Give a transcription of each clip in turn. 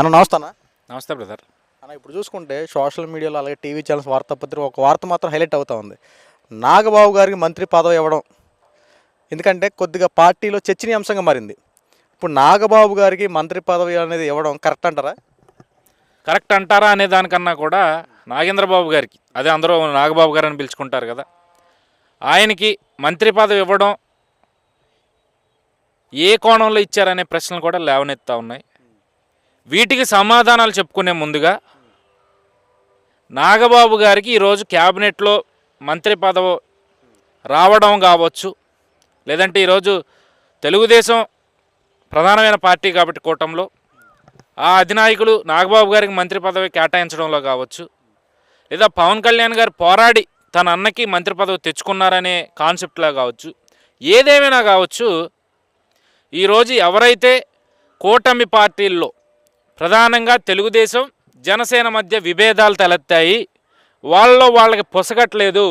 అన్న నమస్తే అన్న. నమస్తే బ్రదర్. అన్న ఇప్పుడు చూసుకుంటే సోషల్ మీడియాలో అలాగే టీవీ ఛానల్స్ వార్తాపత్రిక ఒక వార్త మాత్రం హైలైట్ అవుతా ఉంది. నాగబాబు గారికి మంత్రి పదవి ఇవ్వడం ఎందుకంటే కొద్దిగా పార్టీలో చర్చనీయాంశంగా మారింది. ఇప్పుడు నాగబాబు గారికి మంత్రి పదవి అనేది ఇవ్వడం కరెక్ట్ అంటారా? కరెక్ట్ అంటారా అనే దానికన్నా కూడా నాగేంద్రబాబు గారికి అదే అందరూ నాగబాబు గారు అని పిలుచుకుంటారు కదా ఆయనకి మంత్రి పదవి ఇవ్వడం ఏ కోణంలో ఇచ్చారనే ప్రశ్నలు కూడా లేవనెత్తా ఉన్నాయి. వీటికి సమాధానాలు చెప్పుకునే ముందుగా నాగబాబు గారికి ఈరోజు క్యాబినెట్లో మంత్రి పదవి రావడం కావచ్చు లేదంటే ఈరోజు తెలుగుదేశం ప్రధానమైన పార్టీ కాబట్టి కూటంలో ఆ అధినాయకులు నాగబాబు గారికి మంత్రి పదవి కేటాయించడంలో కావచ్చు లేదా పవన్ కళ్యాణ్ గారు పోరాడి తన అన్నకి మంత్రి పదవి తెచ్చుకున్నారనే కాన్సెప్ట్లో కావచ్చు ఏదేమైనా కావచ్చు ఈరోజు ఎవరైతే కూటమి పార్టీల్లో ప్రధానంగా తెలుగుదేశం జనసేన మధ్య విభేదాలు తలెత్తాయి. వాళ్ళలో వాళ్ళకి పొసగట్లేదు.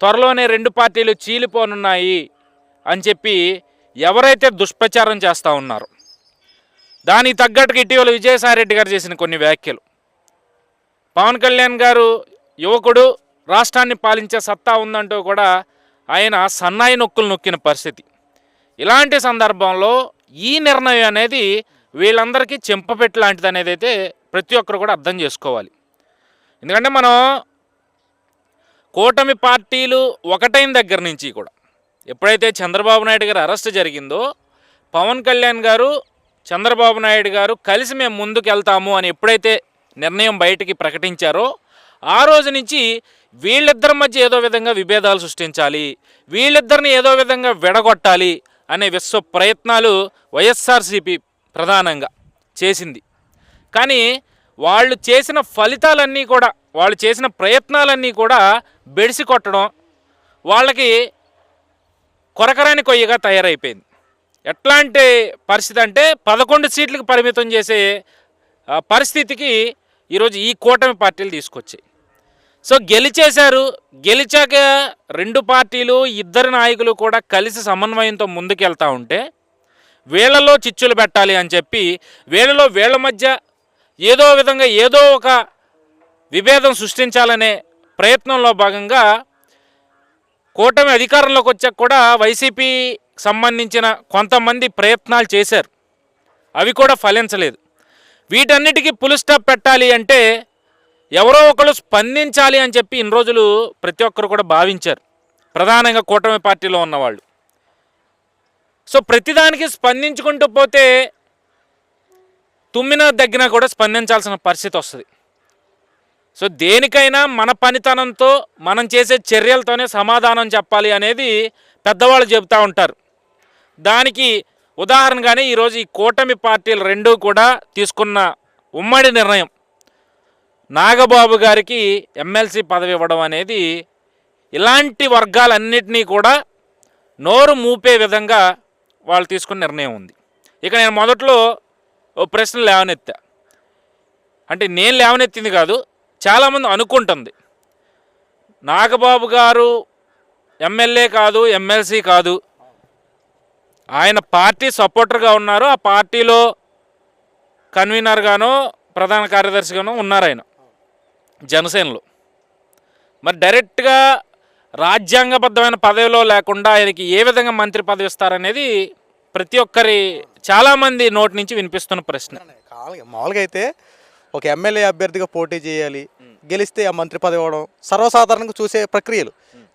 త్వరలోనే రెండు పార్టీలు చీలిపోనున్నాయి అని చెప్పి ఎవరైతే దుష్ప్రచారం చేస్తూ ఉన్నారో దానికి తగ్గట్టుగా ఇటీవల విజయసాయిరెడ్డి గారు చేసిన కొన్ని వ్యాఖ్యలు. పవన్ కళ్యాణ్ గారు యువకుడు రాష్ట్రాన్ని పాలించే సత్తా ఉందంటూ కూడా ఆయన సన్నాయి నొక్కులు నొక్కిన పరిస్థితి. ఇలాంటి సందర్భంలో ఈ నిర్ణయం అనేది వీళ్ళందరికీ చెంపపెట్టు లాంటిది అనేది అయితే ప్రతి ఒక్కరు కూడా అర్థం చేసుకోవాలి. ఎందుకంటే మనం కూటమి పార్టీలు ఒకటైన దగ్గర నుంచి కూడా ఎప్పుడైతే చంద్రబాబు నాయుడు గారు అరెస్ట్ జరిగిందో పవన్ కళ్యాణ్ గారు చంద్రబాబు నాయుడు గారు కలిసి మేము ముందుకు వెళ్తాము అని ఎప్పుడైతే నిర్ణయం బయటికి ప్రకటించారో ఆ రోజు నుంచి వీళ్ళిద్దరి మధ్య ఏదో విధంగా విభేదాలు సృష్టించాలి వీళ్ళిద్దరిని ఏదో విధంగా విడగొట్టాలి అనే విశ్వ ప్రయత్నాలు వైఎస్ఆర్సీపీ ప్రధానంగా చేసింది. కానీ వాళ్ళు చేసిన ఫలితాలన్నీ కూడా వాళ్ళు చేసిన ప్రయత్నాలన్నీ కూడా బెడిసి కొట్టడం వాళ్ళకి కొరకరాని కొయ్యగా తయారైపోయింది. ఎట్లాంటి పరిస్థితి అంటే పదకొండు సీట్లకు పరిమితం చేసే పరిస్థితికి ఈరోజు ఈ కూటమి పార్టీలు తీసుకొచ్చాయి. సో గెలిచేశారు. గెలిచాక రెండు పార్టీలు ఇద్దరు నాయకులు కూడా కలిసి సమన్వయంతో ముందుకెళ్తా ఉంటే వీళ్ళలో చిచ్చులు పెట్టాలి అని చెప్పి వీళ్ళలో వీళ్ళ మధ్య ఏదో విధంగా ఏదో ఒక విభేదం సృష్టించాలనే ప్రయత్నంలో భాగంగా కూటమి అధికారంలోకి వచ్చాక కూడా వైసీపీ సంబంధించిన కొంతమంది ప్రయత్నాలు చేశారు. అవి కూడా ఫలించలేదు. వీటన్నిటికీ పులి స్టాప్ పెట్టాలి అంటే ఎవరో ఒకరు స్పందించాలి అని చెప్పి ఇన్ని రోజులు ప్రతి ఒక్కరు కూడా భావించారు. ప్రధానంగా కూటమి పార్టీలో ఉన్నవాళ్ళు. సో ప్రతిదానికి స్పందించుకుంటూ పోతే తుమ్మిన దగ్గర కూడా స్పందించాల్సిన పరిస్థితి వస్తుంది. సో దేనికైనా మన పనితనంతో మనం చేసే చర్యలతోనే సమాధానం చెప్పాలి అనేది పెద్దవాళ్ళు చెబుతూ ఉంటారు. దానికి ఉదాహరణగానే ఈరోజు ఈ కూటమి పార్టీలు రెండూ కూడా తీసుకున్న ఉమ్మడి నిర్ణయం. నాగబాబు గారికి ఎమ్మెల్సీ పదవి ఇవ్వడం అనేది ఇలాంటి వర్గాలన్నింటినీ కూడా నోరు మూపే విధంగా వాళ్ళు తీసుకున్న నిర్ణయం ఉంది. ఇక నేను మొదట్లో ఓ ప్రశ్న లేవనెత్తా. అంటే నేను లేవనెత్తింది కాదు చాలామంది అనుకుంటుంది. నాగబాబు గారు ఎమ్మెల్యే కాదు ఎమ్మెల్సీ కాదు. ఆయన పార్టీ సపోర్టర్గా ఉన్నారు. ఆ పార్టీలో కన్వీనర్గానో ప్రధాన కార్యదర్శిగానో ఉన్నారు ఆయన జనసేనలో. మరి డైరెక్ట్గా రాజ్యాంగబద్ధమైన పదవిలో లేకుండా ఆయనకి ఏ విధంగా మంత్రి పదవి ఇస్తారనేది ప్రతి ఒక్కరి చాలామంది నోటి నుంచి వినిపిస్తున్న ప్రశ్న. మామూలుగా అయితే ఒక ఎమ్మెల్యే అభ్యర్థిగా పోటీ చేయాలి గెలిస్తే ఆ మంత్రి పదవి ఇవ్వడం సర్వసాధారణంగా చూసే ప్రక్రియలు.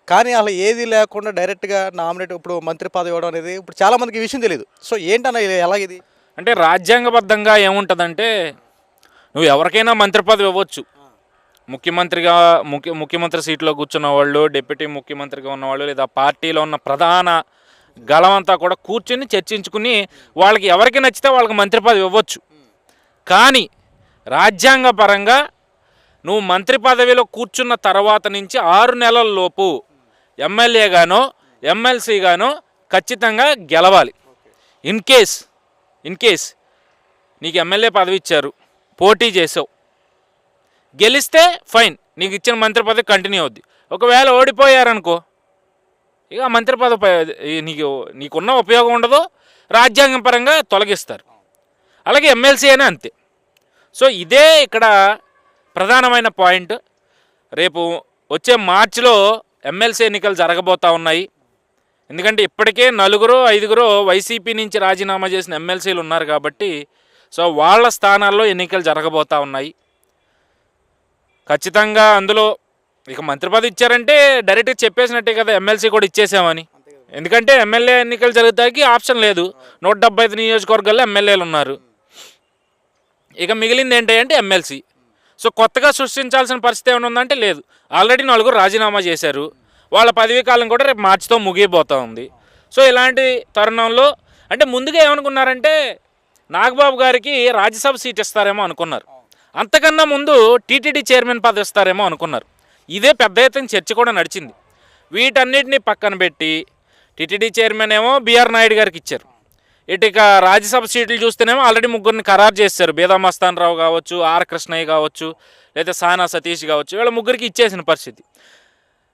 కానీ అలా ఏది లేకుండా డైరెక్ట్గా నామినేట్ ఇప్పుడు మంత్రి పదవి ఇవ్వడం అనేది ఇప్పుడు చాలా మందికి ఈ విషయం తెలియదు సో ఏంటన్న ఇది? ఎలాగిది అంటే రాజ్యాంగబద్ధంగా ఏముంటుందంటే నువ్వు ఎవరికైనా మంత్రి పదవి ఇవ్వచ్చు. ముఖ్యమంత్రిగా ముఖ్య ముఖ్యమంత్రి సీట్లో కూర్చున్న వాళ్ళు డిప్యూటీ ముఖ్యమంత్రిగా ఉన్నవాళ్ళు లేదా పార్టీలో ఉన్న ప్రధాన గళమంతా కూడా కూర్చుని చర్చించుకుని వాళ్ళకి ఎవరికి నచ్చితే వాళ్ళకి మంత్రి పదవి ఇవ్వచ్చు. కానీ రాజ్యాంగ పరంగా నువ్వు మంత్రి పదవిలో కూర్చున్న తర్వాత నుంచి ఆరు నెలల లోపు ఎమ్మెల్యేగానో ఎమ్మెల్సీగానో ఖచ్చితంగా గెలవాలి. ఇన్ కేస్ ఇన్ కేస్ నీకు ఎమ్మెల్యే పదవి ఇచ్చారు పోటీ చేసావు. గెలిస్తే ఫైన్ నీకు ఇచ్చిన మంత్రి పదవి కంటిన్యూ అవుద్ది. ఒకవేళ ఓడిపోయారనుకో ఇక మంత్రిపద మంత్రి పదవి నీకు నీకున్న ఉపయోగం ఉండదు రాజ్యాంగం పరంగా తొలగిస్తారు. అలాగే ఎమ్మెల్సీ అయినా అంతే. సో ఇదే ఇక్కడ ప్రధానమైన పాయింట్. రేపు వచ్చే మార్చిలో ఎమ్మెల్సీ ఎన్నికలు జరగబోతా ఉన్నాయి. ఎందుకంటే ఇప్పటికే నలుగురు ఐదుగురు వైసీపీ నుంచి రాజీనామా చేసిన ఎమ్మెల్సీలు ఉన్నారు కాబట్టి సో వాళ్ళ స్థానాల్లో ఎన్నికలు జరగబోతా ఉన్నాయి. ఖచ్చితంగా అందులో ఇక మంత్రి పదవి ఇచ్చారంటే డైరెక్ట్గా చెప్పేసినట్టే కదా ఎమ్మెల్సీ కూడా ఇచ్చేసామని. ఎందుకంటే ఎమ్మెల్యే ఎన్నికలు జరుగుతాకి ఆప్షన్ లేదు. నూట డెబ్బై ఐదు నియోజకవర్గాల్లో ఎమ్మెల్యేలు ఉన్నారు. ఇక మిగిలింది ఏంటి అంటే ఎమ్మెల్సీ సో కొత్తగా సృష్టించాల్సిన పరిస్థితి ఏమైనా ఉందంటే లేదు. ఆల్రెడీ నలుగురు రాజీనామా చేశారు. వాళ్ళ పదవీ కాలం కూడా రేపు మార్చితో ముగిపోతూ ఉంది. సో ఇలాంటి తరుణంలో అంటే ముందుగా ఏమనుకున్నారంటే నాగబాబు గారికి రాజ్యసభ సీట్ ఇస్తారేమో అనుకున్నారు. అంతకన్నా ముందు టీటీడీ చైర్మన్ పదవి ఇస్తారేమో అనుకున్నారు. ఇదే పెద్ద ఎత్తున చర్చ కూడా నడిచింది. వీటన్నిటిని పక్కన పెట్టి టీటీడీ చైర్మన్ ఏమో బీఆర్ నాయుడు గారికి ఇచ్చారు. ఇటు ఇక రాజ్యసభ సీట్లు చూస్తేనేమో ఆల్రెడీ ముగ్గురిని ఖరారు చేశారు. బీదామస్తాన్ రావు కావచ్చు ఆర్ కృష్ణయ్య కావచ్చు లేదా సానా సతీష్ కావచ్చు వీళ్ళ ముగ్గురికి ఇచ్చేసిన పరిస్థితి.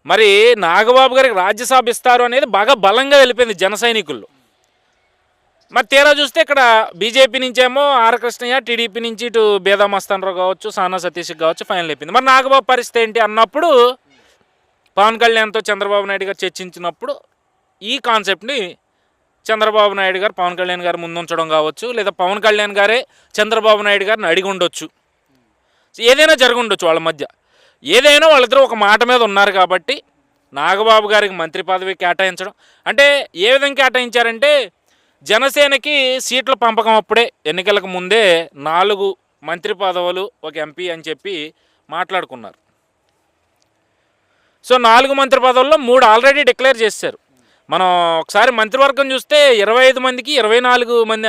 మరి నాగబాబు గారికి రాజ్యసభ ఇస్తారు అనేది బాగా బలంగా వెళ్ళిపోయింది జన సైనికుల్లో. మరి తీరా చూస్తే ఇక్కడ బీజేపీ నుంచేమో ఆర్ కృష్ణయ్య టీడీపీ నుంచి ఇటు బేదామస్తాన్ రావు కావచ్చు సానా సతీష్ కావచ్చు ఫైనల్ అయిపోయింది. మరి నాగబాబు పరిస్థితి ఏంటి అన్నప్పుడు పవన్ కళ్యాణ్తో చంద్రబాబు నాయుడు గారు చర్చించినప్పుడు ఈ కాన్సెప్ట్ని చంద్రబాబు నాయుడు గారు పవన్ కళ్యాణ్ గారు ముందుంచడం కావచ్చు లేదా పవన్ కళ్యాణ్ గారే చంద్రబాబు నాయుడు గారిని అడిగి ఉండొచ్చు. ఏదైనా జరిగి ఉండొచ్చు వాళ్ళ మధ్య. ఏదైనా వాళ్ళిద్దరూ ఒక మాట మీద ఉన్నారు కాబట్టి నాగబాబు గారికి మంత్రి పదవి కేటాయించడం అంటే ఏ విధంగా కేటాయించారంటే జనసేనకి సీట్ల పంపకం అప్పుడే ఎన్నికలకు ముందే నాలుగు మంత్రి పదవులు ఒక ఎంపీ అని చెప్పి మాట్లాడుకున్నారు. సో నాలుగు మంత్రి పదవుల్లో మూడు ఆల్రెడీ డిక్లేర్ చేశారు. మనం ఒకసారి మంత్రివర్గం చూస్తే ఇరవై ఐదు మందికి ఇరవై నాలుగు మంది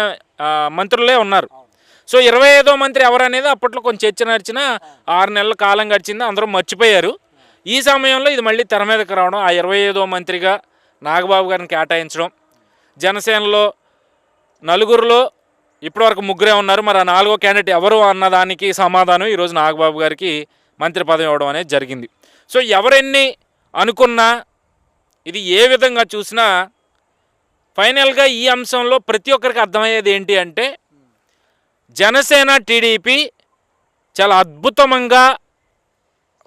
మంత్రులే ఉన్నారు. సో ఇరవై ఐదో మంత్రి ఎవరనేది అప్పట్లో కొంచెం చర్చ నడిచిన ఆరు నెలల కాలం గడిచింది అందరూ మర్చిపోయారు. ఈ సమయంలో ఇది మళ్ళీ తెర మీదకి రావడం ఆ ఇరవై ఐదో మంత్రిగా నాగబాబు గారిని కేటాయించడం జనసేనలో నలుగురిలో ఇప్పటివరకు ముగ్గురే ఉన్నారు. మరి ఆ నాలుగో క్యాండిడేట్ ఎవరు అన్నదానికి సమాధానం ఈరోజు నాగబాబు గారికి మంత్రి పదవి ఇవ్వడం అనేది జరిగింది. సో ఎవరెన్ని అనుకున్నా ఇది ఏ విధంగా చూసినా ఫైనల్గా ఈ అంశంలో ప్రతి ఒక్కరికి అర్థమయ్యేది ఏంటి అంటే జనసేన టీడీపీ చాలా అద్భుతంగా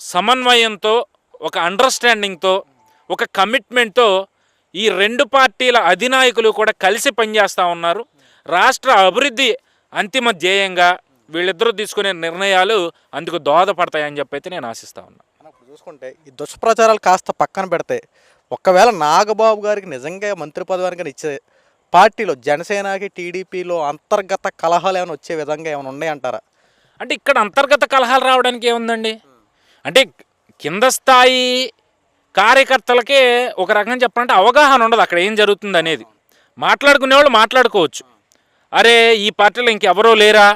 సమన్వయంతో ఒక అండర్స్టాండింగ్తో ఒక కమిట్మెంట్తో ఈ రెండు పార్టీల అధినాయకులు కూడా కలిసి పనిచేస్తూ ఉన్నారు. రాష్ట్ర అభివృద్ధి అంతిమ ధ్యేయంగా వీళ్ళిద్దరూ తీసుకునే నిర్ణయాలు అందుకు దోహదపడతాయని చెప్పి అయితే నేను ఆశిస్తా ఉన్నాను ఇప్పుడు చూసుకుంటే ఈ దుష్ప్రచారాలు కాస్త పక్కన పెడితే ఒకవేళ నాగబాబు గారికి నిజంగా మంత్రి పదవి కనుక ఇచ్చే పార్టీలో జనసేనకి టీడీపీలో అంతర్గత కలహాలు ఏమైనా వచ్చే విధంగా ఏమైనా ఉన్నాయంటారా? అంటే ఇక్కడ అంతర్గత కలహాలు రావడానికి ఏముందండి? అంటే కింద స్థాయి కార్యకర్తలకే ఒక రకంగా చెప్పాలంటే అవగాహన ఉండదు అక్కడ ఏం జరుగుతుంది అనేది. మాట్లాడుకునే వాళ్ళు మాట్లాడుకోవచ్చు. అరే ఈ పార్టీలో ఇంకెవరో లేరా?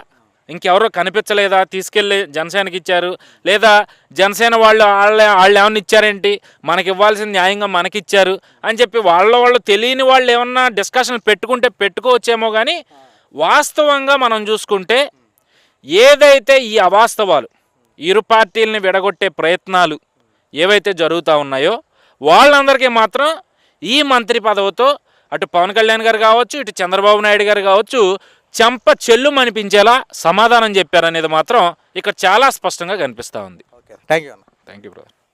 ఇంకెవరో కనిపించలేదా? తీసుకెళ్ళి జనసేనకి ఇచ్చారు. లేదా జనసేన వాళ్ళు వాళ్ళ వాళ్ళు ఏమన్నా ఇచ్చారేంటి? మనకి ఇవ్వాల్సిన న్యాయంగా మనకిచ్చారు అని చెప్పి వాళ్ళ వాళ్ళు తెలియని వాళ్ళు ఏమన్నా డిస్కషన్ పెట్టుకుంటే పెట్టుకోవచ్చేమో కానీ వాస్తవంగా మనం చూసుకుంటే ఏదైతే ఈ అవాస్తవాలు ఇరు పార్టీలని విడగొట్టే ప్రయత్నాలు ఏవైతే జరుగుతూ ఉన్నాయో వాళ్ళందరికీ మాత్రం ఈ మంత్రి పదవితో అటు పవన్ కళ్యాణ్ గారు కావచ్చు ఇటు చంద్రబాబు నాయుడు గారు కావచ్చు చెంప చెల్లు అనిపించేలా సమాధానం చెప్పారనేది మాత్రం ఇక్కడ చాలా స్పష్టంగా కనిపిస్తూ ఉంది. ఓకే థ్యాంక్ యూ అన్న. Thank you brother